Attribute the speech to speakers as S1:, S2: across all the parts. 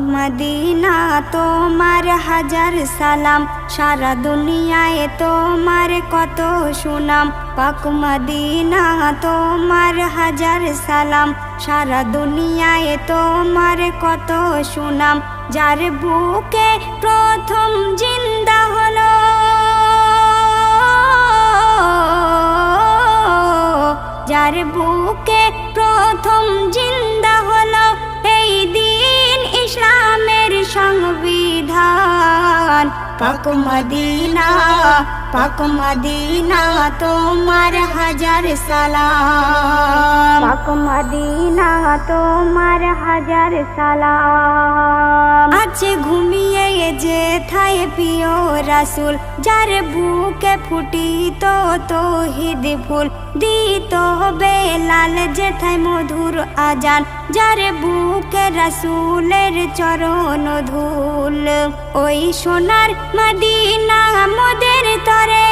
S1: Medina, তোমার হাজার সালাম। সারা দুনিয়ায় তোমার কত সুনাম। পাক মদিনা, তোমার হাজার সালাম। সারা দুনিয়ায় তোমার কত সুনাম। যার বুকে প্রথম জিন্দা হলো। যার বুকে প্রথম জিন্দা সংবিধান পাক মদিনা পাক মদিনা তোমার হাজার সালাম। পাক মদিনা তোমার হাজার সালাম। আছে ঘুমিয়ে থায় প্রিয় রাসুল যার বুকে ফুটিত তৌহিদ ফুল দিত বেলাল যেথায় মধুর আজান যার বুকে রাসুলের চরণ ধুল ওই সোনার মদিনা মোদের তরে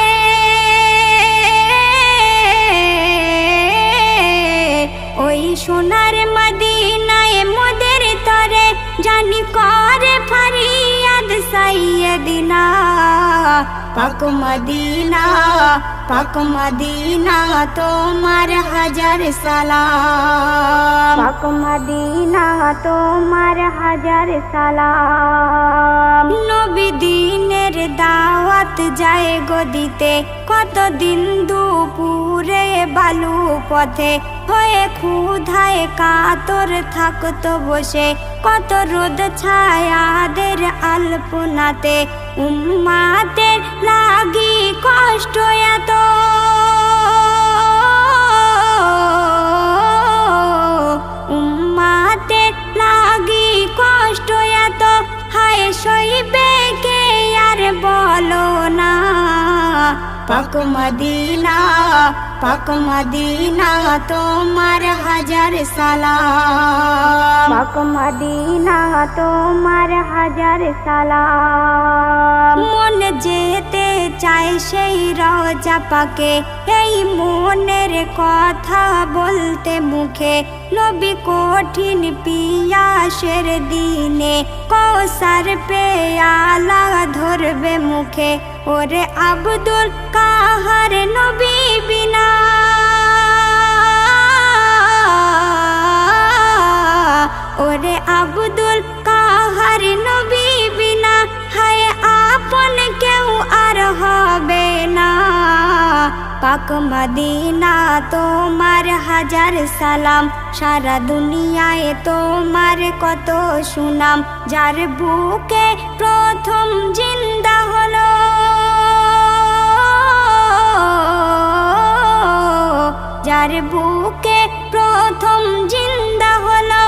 S1: ওই সোনার মদিনায় মোদের তরে জানি করে ফরিয়াদ সাইয়দিনা পাক মদিনা পাক মদিনা তোমার হাজার সালাম পাক মদিনা তোমার হাজার সালাম নবী দিনের দাওয়াত যায় গদিতে কত দিন বালু পথে। হয়ে ক্ষুধায় কাতর থাকতো বসে। কত রোদ ছায়াদের আলপনাতে। উম্মাদের লাগি কষ্ট এত। উম্মাদের লাগি কষ্ট এত। হায় সইবে কে পাক মদিনা পাক মদিনা তোমার হাজার সালাম। পাক মদিনা তোমার হাজার সালাম। মন যেতে চায় সেই রজা পাকে। এই মনের কথা বলতে মুখে নবী কঠিন পিয়াসের দিনে কৌসার পেয়ালা ধরবে মুখে। ওরে আব্দুল কাহার নবী পাক মদিনা, তোমার হাজার সালাম। সারা দুনিয়ায় তোমার কত সুনাম। যার বুকে প্রথম জিন্দা হলো যার বুকে প্রথম জিন্দা হলো,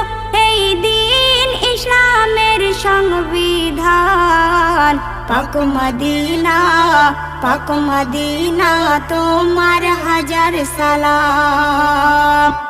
S1: এই দিন ইসলামের সংবিধান। পাক মদিনা পাক মদিনা তোমার হাজার সালাম।